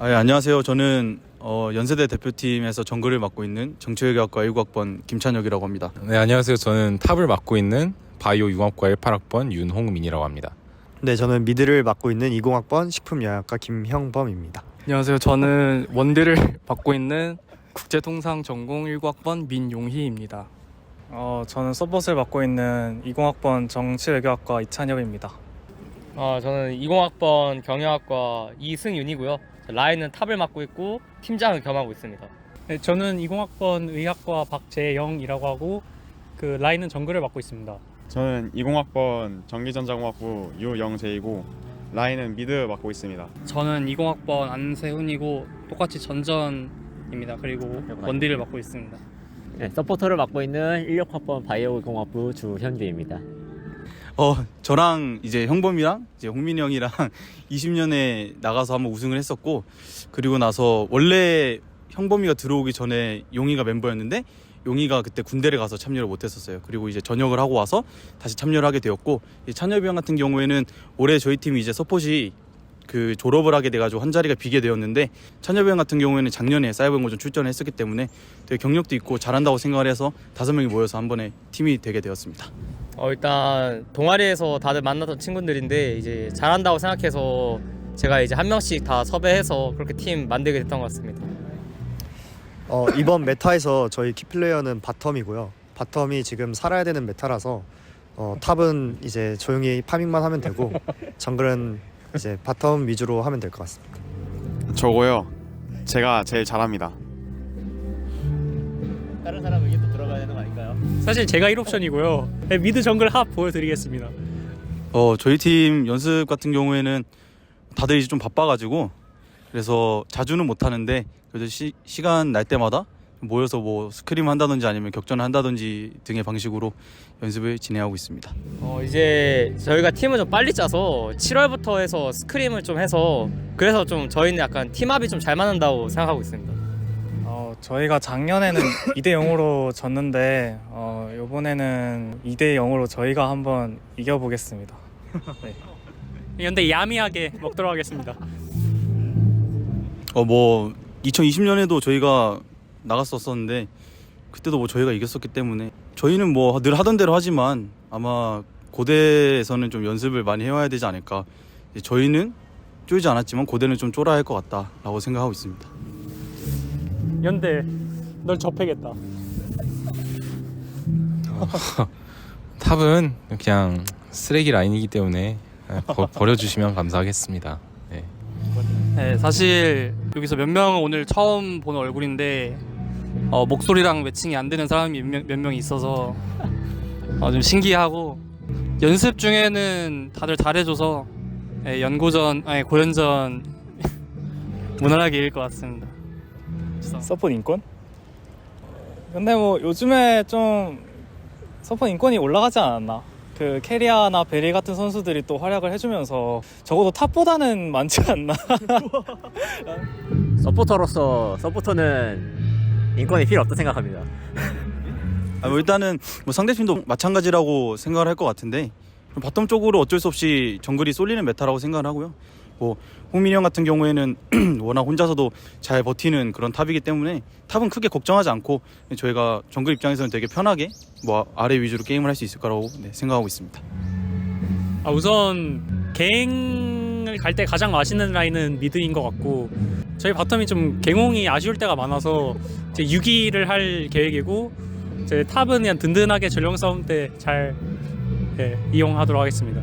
아, 예, 안녕하세요. 저는 어, 연세대 대표팀에서 정글을 맡고 있는 정치외교학과 19학번 김찬혁이라고 합니다. 네 안녕하세요. 저는 탑을 맡고 있는 바이오 융합과 18학번 윤홍민이라고 합니다. 네, 저는 미드를 맡고 있는 20학번 식품영양과 김형범입니다. 안녕하세요. 저는 원딜을 맡고 있는 국제통상 전공 19학번 민용희입니다. 어, 저는 서폿을 맡고 있는 20학번 정치외교학과 이찬엽입니다. 어, 저는 20학번 경영학과 이승윤이고요. 라인은 탑을 맡고 있고 팀장을 겸하고 있습니다. 네, 저는 20학번 의학과 박재영이라고 하고 그 라인은 정글을 맡고 있습니다. 저는 20학번 전기전자공학부 유영재이고 라인은 미드 맡고 있습니다. 저는 20학번 안세훈이고 똑같이 전전입니다. 그리고 원딜을 맡고 있습니다. 네, 서포터를 맡고 있는 16학번 바이오 공학부 주현규입니다. 어, 저랑 이제 형범이랑 이제 홍민이 형이랑 20년에 나가서 한번 우승을 했었고 그리고 나서 원래 형범이가 들어오기 전에 용이가 멤버였는데 용이가 그때 군대를 가서 참여를 못했었어요. 그리고 이제 전역을 하고 와서 다시 참여를 하게 되었고 이 찬엽이 형 같은 경우에는 올해 저희 팀이 이제 서폿이 그 졸업을 하게 돼가지고 한 자리가 비게 되었는데 찬엽이 형 같은 경우에는 작년에 사이버공전 출전을 했었기 때문에 되게 경력도 있고 잘한다고 생각을 해서 다섯 명이 모여서 한 번에 팀이 되게 되었습니다. 어, 일단 동아리에서 다들 만났던 친구들인데 이제 잘한다고 생각해서 제가 이제 한 명씩 다 섭외해서 그렇게 팀 만들게 됐던 것 같습니다. 어, 이번 메타에서 저희 키플레이어는 바텀이고요. 바텀이 지금 살아야 되는 메타라서 어, 탑은 이제 조용히 파밍만 하면 되고 정글은 이제 바텀 위주로 하면 될 것 같습니다. 저고요. 제가 제일 잘합니다. 다른 사람 의 사실 제가 1옵션이고요. 네, 미드 정글 합 보여드리겠습니다. 어 저희 팀 연습 같은 경우에는 다들 이제 좀 바빠가지고 그래서 자주는 못 하는데 그래도 시, 시간 날 때마다 모여서 뭐 스크림 한다든지 아니면 격전을 한다든지 등의 방식으로 연습을 진행하고 있습니다. 어, 이제 저희가 팀을 좀 빨리 짜서 7월부터 해서 스크림을 좀 해서 그래서 좀 저희는 약간 팀합이 좀 잘 맞는다고 생각하고 있습니다. 어, 저희가 작년에는 2대 0으로 졌는데 어, 이번에는 2대 0으로 저희가 한번 이겨보겠습니다. 연대 야미하게 먹도록 하겠습니다. 어 뭐 2020년에도 저희가 나갔었었는데 그때도 뭐 저희가 이겼었기 때문에 저희는 뭐 늘 하던 대로 하지만 아마 고대에서는 좀 연습을 많이 해와야 되지 않을까. 저희는 쫄지 않았지만 고대는 좀 쫄아야 할 것 같다라고 생각하고 있습니다. 연대 널 접해겠다. 탑은 그냥 쓰레기 라인이기 때문에 버, 버려주시면 감사하겠습니다. 네. 네, 사실 여기서 몇 명은 오늘 처음 보는 얼굴인데 어, 목소리랑 매칭이 안 되는 사람이 몇, 명- 있어서 어, 좀 신기하고 연습 중에는 다들 잘해줘서 예, 연고전 아니 고연전 무난하게 이길 것 같습니다. 서폿 인권? 근데 뭐 요즘에 좀 서폿 인권이 올라가지 않았나? 그 캐리아나 베리 같은 선수들이 또 활약을 해주면서 적어도 탑보다는 많지 않나? 서포터로서 서포터는 인권이 필요 없다 생각합니다. 아, 뭐 일단은 뭐 상대팀도 마찬가지라고 생각을 할 것 같은데 바텀 쪽으로 어쩔 수 없이 정글이 쏠리는 메타라고 생각을 하고요. 뭐 홍민이 형 같은 경우에는 워낙 혼자서도 잘 버티는 그런 탑이기 때문에 탑은 크게 걱정하지 않고 저희가 정글 입장에서는 되게 편하게 뭐 아래 위주로 게임을 할 수 있을 거라고 네, 생각하고 있습니다. 아, 우선 갱을 갈 때 가장 맛있는 라인은 미드인 것 같고 저희 바텀이 좀 갱홍이 아쉬울 때가 많아서 이제 6위를 할 계획이고 이제 탑은 그냥 든든하게 전령 싸움 때잘 예, 이용하도록 하겠습니다.